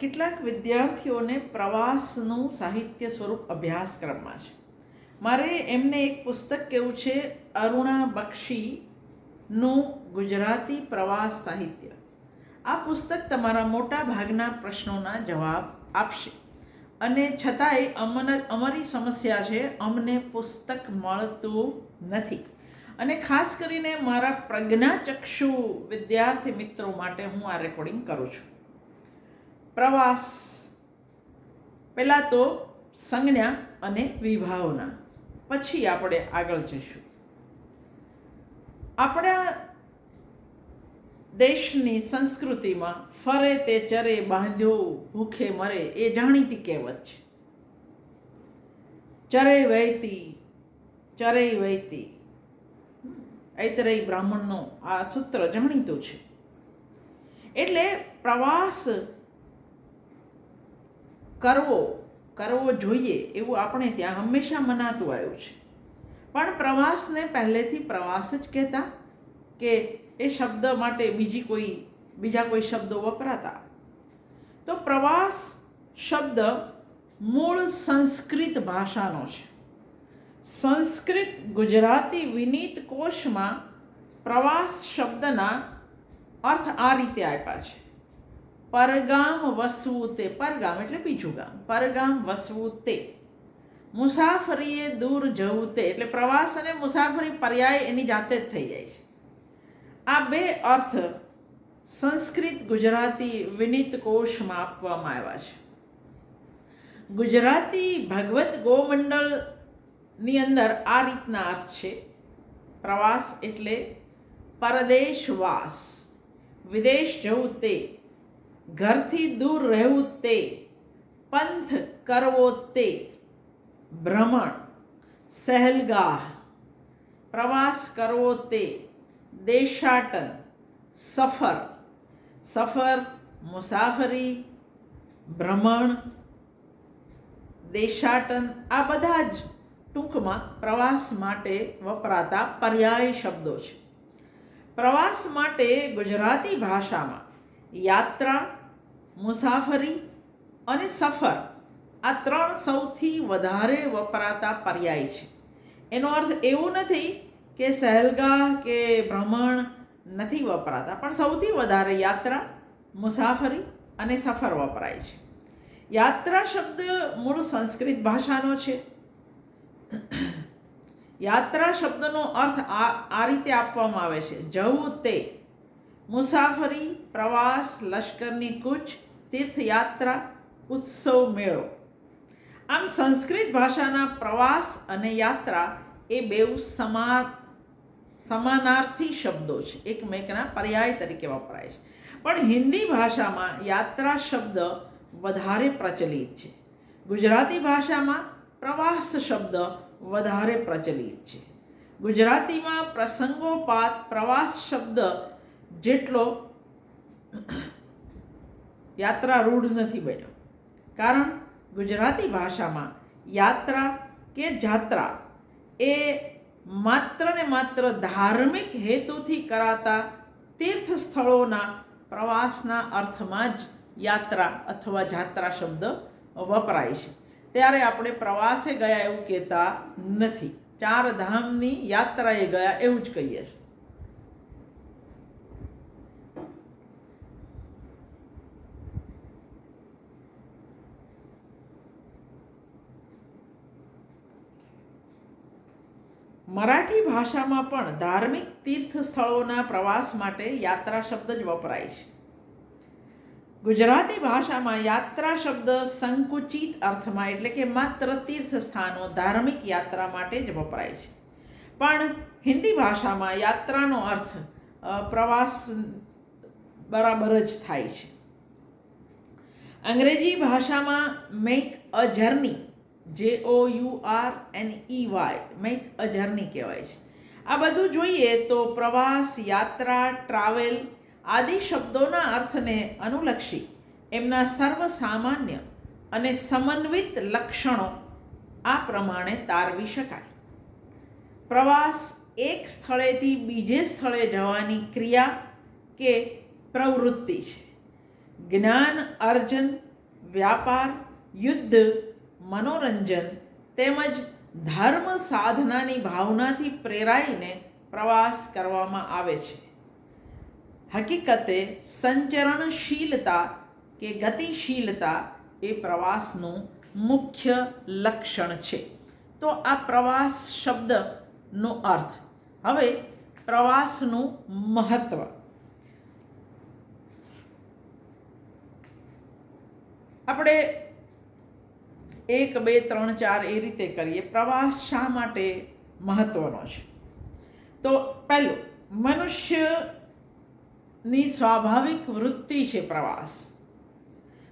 કેટલાક વિદ્યાર્થીઓને પ્રવાસનું સાહિત્ય સ્વરૂપ અભ્યાસક્રમમાં છે. મારે એમને એક પુસ્તક કેવું છે અરુણા બક્ષીનું ગુજરાતી પ્રવાસ સાહિત્ય. આ પુસ્તક તમારા મોટા ભાગના પ્રશ્નોના જવાબ આપશે. અને છતાંય અમને, અમારી સમસ્યા છે, અમને પુસ્તક મળતું નથી. અને ખાસ કરીને મારા પ્રજ્ઞાચક્ષુ વિદ્યાર્થી મિત્રો માટે હું આ રેકોર્ડિંગ કરું છું. પ્રવાસ. પહેલાં તો સંજ્ઞા અને વિભાવના. પછી આપણે આગળ જઈશું. આપણા દેશની સંસ્કૃતિમાં ફરે તે ચરે બાંધ્યો, ભૂખે મરે એ જાણીતી કહેવત છે. ચરે વહેતી ચરે વહેતી. ઐતરેય બ્રાહ્મણનો આ સૂત્ર જાણીતું છે. એટલે પ્રવાસ કરવો કરવો જોઈએ એવું આપણે ત્યાં હંમેશા મનાતું આવ્યું છે. પણ પ્રવાસને પહેલેથી પ્રવાસ જ કહેતા કે એ શબ્દ માટે બીજી કોઈ, બીજા કોઈ શબ્દો વપરાતા. તો પ્રવાસ શબ્દ મૂળ સંસ્કૃત ભાષાનો છે. સંસ્કૃત ગુજરાતી વિનીત કોષમાં પ્રવાસ શબ્દના અર્થ આ રીતે આપ્યા છે. પરગામ વસવું તે પરગામ એટલે બીજું ગામ, પરગામ વસવું તે મુસાફરીએ દૂર જવું તે, એટલે પ્રવાસ અને મુસાફરી પર્યાય એની જાતે જ થઈ જાય છે. આ બે અર્થ સંસ્કૃત ગુજરાતી વિનિત કોષમાં આપવામાં આવ્યા છે. ગુજરાતી ભગવત ગોમંડળની અંદર આ રીતના અર્થ છે, પ્રવાસ એટલે પરદેશવાસ, વિદેશ જવું તે. ઘરથી દૂર રહેવું તે, પંથ કરવો તે, ભ્રમણ, સહેલગાહ, પ્રવાસ કરવો તે, દેશાટન, સફર સફર, મુસાફરી, ભ્રમણ, દેશાટન, આ બધા જ ટૂંકમાં પ્રવાસ માટે વપરાતા પર્યાય શબ્દો છે. પ્રવાસ માટે ગુજરાતી ભાષામાં યાત્રા મુસાફરી અને સફર આ ત્રણ સૌથી વધારે વપરાતા પર્યાય છે. એનો અર્થ એવો નથી કે સહેલગાહ કે ભ્રમણ નથી વપરાતા, પણ સૌથી વધારે યાત્રા, મુસાફરી અને સફર વપરાય છે. યાત્રા શબ્દ મૂળ સંસ્કૃત ભાષાનો છે. યાત્રા શબ્દનો અર્થ આ આ રીતે આપવામાં આવે છે. જવું તે. મુસાફરી, પ્રવાસ, લશ્કરની કૂચ તીર્થયાત્રા ઉત્સવ મેળો. આમ સંસ્કૃત ભાષાના પ્રવાસ અને યાત્રા એ બેઉ સમા, સમાનાર્થી શબ્દો છે. એકમેકના પર્યાય તરીકે વપરાય છે. પણ હિન્દી ભાષામાં યાત્રા શબ્દ વધારે પ્રચલિત છે. ગુજરાતી ભાષામાં પ્રવાસ શબ્દ વધારે પ્રચલિત છે. ગુજરાતીમાં પ્રસંગોપાત પ્રવાસ શબ્દ જેટલો યાત્રા રૂઢ નથી બન્યો. કારણ ગુજરાતી ભાષામાં યાત્રા કે જાત્રા એ માત્ર ને માત્ર ધાર્મિક હેતુથી કરાતા તીર્થ સ્થળોના પ્રવાસના અર્થમાં જ યાત્રા અથવા જાત્રા શબ્દ વપરાય છે. ત્યારે આપણે પ્રવાસે ગયા એવું કહેતા નથી. ચાર ધામની યાત્રાએ ગયા એવું જ કહીએ છીએ. મરાઠી ભાષામાં પણ ધાર્મિક તીર્થ સ્થળોના પ્રવાસ માટે યાત્રા શબ્દ જ વપરાય છે. ગુજરાતી ભાષામાં યાત્રા શબ્દ સંકુચિત અર્થમાં એટલે કે માત્ર તીર્થ સ્થાનો ધાર્મિક યાત્રા માટે જ વપરાય છે. પણ હિન્દી ભાષામાં યાત્રાનો અર્થ પ્રવાસ બરાબર જ થાય છે. અંગ્રેજી ભાષામાં make a journey J O U R N E Y make a journey કહેવાય છે. આ બધું જોઈએ તો પ્રવાસ, યાત્રા, ટ્રાવેલ આદિ શબ્દોના અર્થને અનુલક્ષી એમના સર્વ સામાન્ય અને સમન્વિત લક્ષણો આ પ્રમાણે તારવી શકાય. પ્રવાસ એક સ્થળેથી બીજે સ્થળે જવાની ક્રિયા કે પ્રવૃત્તિ છે. જ્ઞાન અર્જન, વ્યાપાર, યુદ્ધ મનોરંજન તેમજ ધર્મ સાધનાની ભાવનાથી પ્રેરાઈને પ્રવાસ કરવામાં આવે છે. હકીકતે સંચરણશીલતા કે ગતિશીલતા એ પ્રવાસનું મુખ્ય લક્ષણ છે. તો આ પ્રવાસ શબ્દનો અર્થ. હવે પ્રવાસનું મહત્વ. આપણે એક, બે, ત્રણ, ચાર એ રીતે કરીએ. પ્રવાસ શા માટે મહત્વનો છે? તો પહેલું, મનુષ્યની સ્વાભાવિક વૃત્તિ છે પ્રવાસ.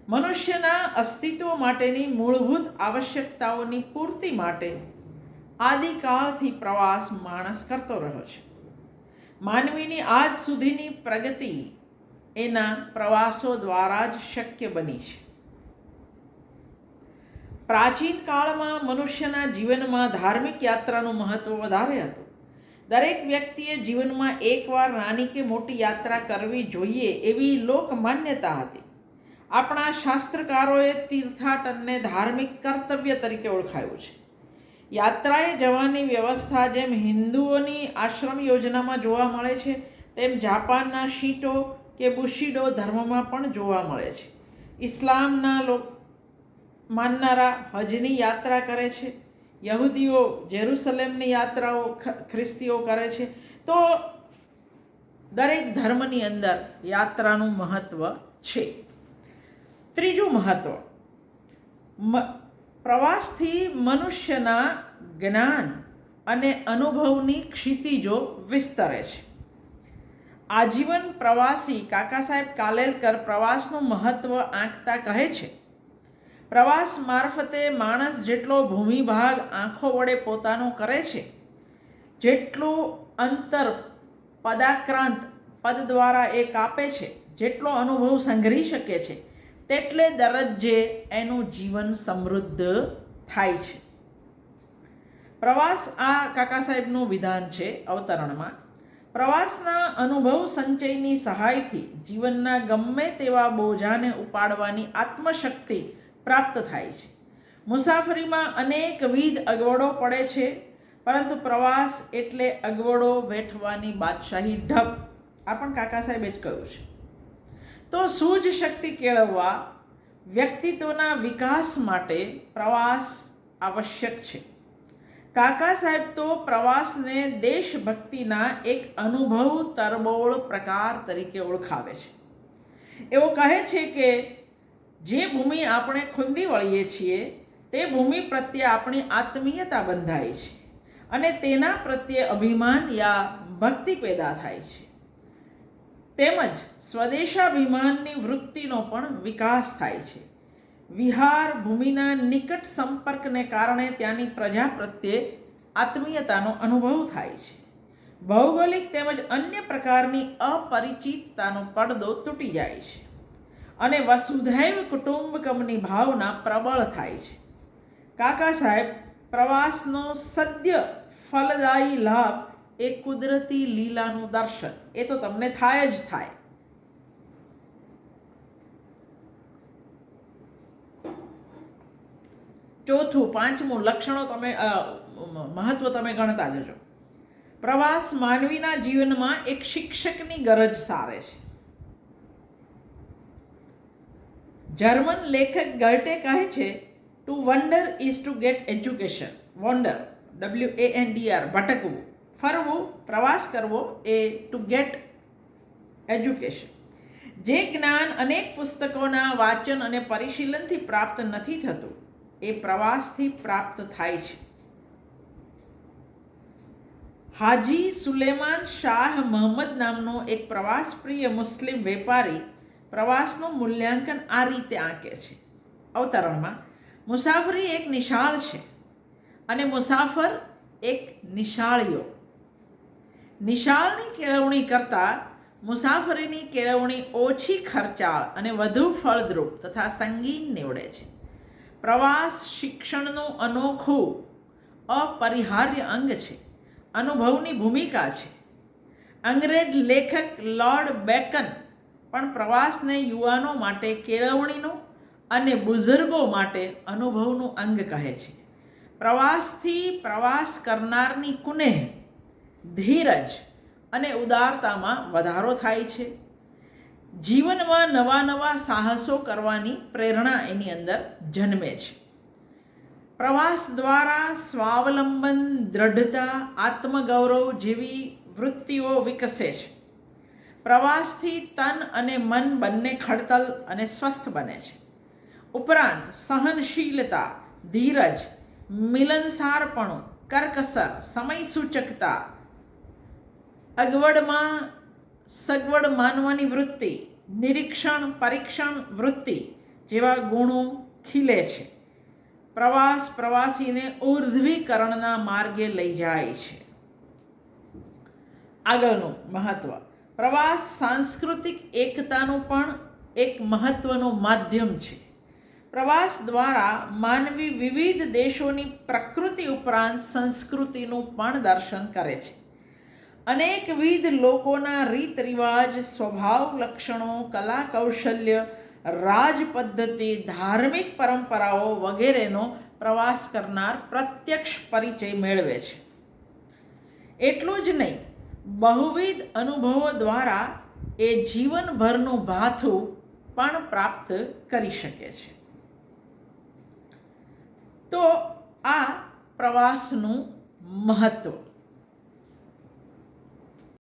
મનુષ્યના અસ્તિત્વ માટેની મૂળભૂત આવશ્યકતાઓની પૂર્તિ માટે આદિકાળથી પ્રવાસ માણસ કરતો રહ્યો છે. માનવીની આજ સુધીની પ્રગતિ એના પ્રવાસો દ્વારા જ શક્ય બની છે. પ્રાચીન કાળમાં મનુષ્યના જીવનમાં ધાર્મિક યાત્રાનું મહત્ત્વ વધારે હતું. દરેક વ્યક્તિએ જીવનમાં એકવાર નાની કે મોટી યાત્રા કરવી જોઈએ એવી લોકમાન્યતા હતી. આપણા શાસ્ત્રકારોએ તીર્થાટનને ધાર્મિક કર્તવ્ય તરીકે ઓળખાયું છે. યાત્રાએ જવાની વ્યવસ્થા જેમ હિન્દુઓની આશ્રમ યોજનામાં જોવા મળે છે, તેમ જાપાનના શીટો કે બુશીડો ધર્મમાં પણ જોવા મળે છે. ઇસ્લામના લોક માનનારા હજની યાત્રા કરે છે. યહૂદીઓ જેરુસલેમની યાત્રાઓ ખ્રિસ્તીઓ કરે છે. તો દરેક ધર્મની અંદર યાત્રાનું મહત્ત્વ છે. ત્રીજું મહત્ત્વ પ્રવાસથી મનુષ્યના જ્ઞાન અને અનુભવની ક્ષિતિજો વિસ્તરે છે. આજીવન પ્રવાસી કાકા સાહેબ કાલેલકર પ્રવાસનું મહત્ત્વ આંકતા કહે છે. પ્રવાસ મારફતે માણસ જેટલો ભૂમિભાગ આંખો વડે પોતાનો કરે છે, જેટલું અંતર પદાક્રાંત પદ દ્વારા એ કાપે છે, જેટલો અનુભવ સંઘરી શકે છે, તેટલે દરજ્જે એનું જીવન સમૃદ્ધ થાય છે. પ્રવાસ આ કાકા સાહેબનું વિધાન છે અવતરણમાં. પ્રવાસના અનુભવ સંચયની સહાયથી જીવનના ગમે તેવા બોજાને ઉપાડવાની આત્મશક્તિ પ્રાપ્ત થાય છે. મુસાફરીમાં અનેકવિધ અગવડો પડે છે, પરંતુ પ્રવાસ એટલે અગવડો વેઠવાની બાદશાહી ઢબ. આ પણ કાકા સાહેબે જ કહ્યું છે. તો સૂઝ શક્તિ કેળવવા, વ્યક્તિત્વના વિકાસ માટે પ્રવાસ આવશ્યક છે. કાકા સાહેબ તો પ્રવાસને દેશભક્તિના એક અનુભવ તરબોળ પ્રકાર તરીકે ઓળખાવે છે. એવો કહે છે કે જે ભૂમિ આપણે ખુંદી વળીએ છીએ, તે ભૂમિ પ્રત્યે આપણી આત્મીયતા બંધાય છે અને તેના પ્રત્યે અભિમાન યા ભક્તિ પેદા થાય છે. તેમજ સ્વદેશાભિમાનની વૃત્તિનો પણ વિકાસ થાય છે. વિહાર ભૂમિના નિકટ સંપર્કને કારણે ત્યાંની પ્રજા પ્રત્યે આત્મીયતાનો અનુભવ થાય છે. ભૌગોલિક તેમજ અન્ય પ્રકારની અપરિચિતતાનો પડદો તૂટી જાય છે. અને વસુધૈવ કુટુંબકમની ભાવના પ્રબળ થાય છે. કાકા સાહેબ, પ્રવાસનો સદ્ય ફલદાયી લાભ એ કુદરતી લીલાનું દર્શન. એ તો તમને થાય જ થાય. ચોથું, પાંચમું લક્ષણો તમે મહત્વ તમે ગણતા જજો. પ્રવાસ માનવીના જીવનમાં એક શિક્ષકની ગરજ સારે છે. જર્મન લેખક ગર્ટે કહે છે to wander is to get education wander W A N D R ભટકવું. ફરવું, પ્રવાસ કરવો એ ટુ ગેટ એજ્યુકેશન જે જ્ઞાન અનેક પુસ્તકોના વાંચન અને પરિશીલનથી પ્રાપ્ત નથી થતું, એ પ્રવાસથી પ્રાપ્ત થાય છે. હાજી સુલેમાન શાહ મહમ્મદ નામનો એક પ્રવાસપ્રિય મુસ્લિમ વેપારી પ્રવાસનું મૂલ્યાંકન આ રીતે આંકે છે. અવતરણમાં, મુસાફરી એક નિશાળ છે અને મુસાફર એક નિશાળીઓ. નિશાળની કેળવણી કરતાં મુસાફરીની કેળવણી ઓછી ખર્ચાળ અને વધુ ફળદ્રુપ તથા સંગીન નીવડે છે. પ્રવાસ શિક્ષણનું અનોખું, અપરિહાર્ય અંગ છે. અનુભવની ભૂમિકા છે. અંગ્રેજ લેખક લોર્ડ બેકન પણ પ્રવાસને યુવાનો માટે કેળવણીનું અને બુઝુર્ગો માટે અનુભવનું અંગ કહે છે. પ્રવાસથી પ્રવાસ કરનારની કુનેહ, ધીરજ અને ઉદારતામાં વધારો થાય છે. જીવનમાં નવા નવા સાહસો કરવાની પ્રેરણા એની અંદર જન્મે છે. પ્રવાસ દ્વારા સ્વાવલંબન, દ્રઢતા, આત્મગૌરવ જેવી વૃત્તિઓ વિકસે છે. પ્રવાસથી તન અને મન બંને ખડતલ અને સ્વસ્થ બને છે. ઉપરાંત સહનશીલતા, ધીરજ, મિલનસારપણું, કરકસર, સમયસૂચકતા, અગવડમાં, સગવડ માનવાની વૃત્તિ, નિરીક્ષણ, પરીક્ષણ વૃત્તિ જેવા ગુણો ખીલે છે. પ્રવાસ પ્રવાસીને ઉર્ધ્વીકરણના માર્ગે લઈ જાય છે. આગળનું મહત્વ. પ્રવાસ, સાંસ્કૃતિક એકતાનું પણ એક મહત્વનું માધ્યમ છે. પ્રવાસ દ્વારા માનવી વિવિધ દેશોની પ્રકૃતિ ઉપરાંત સંસ્કૃતિનું પણ દર્શન કરે છે. અનેકવિધ લોકોના રીત રિવાજ સ્વભાવ લક્ષણો કલા કૌશલ્ય રાજ પદ્ધતિ, ધાર્મિક પરંપરાઓ વગેરેનો પ્રવાસ કરનાર પ્રત્યક્ષ પરિચય મેળવે છે. એટલું જ નહીં બહુવિધ અનુભવો દ્વારા એ જીવનભરનું ભાથું પણ પ્રાપ્ત કરી શકે છે. તો આ પ્રવાસનું મહત્વ.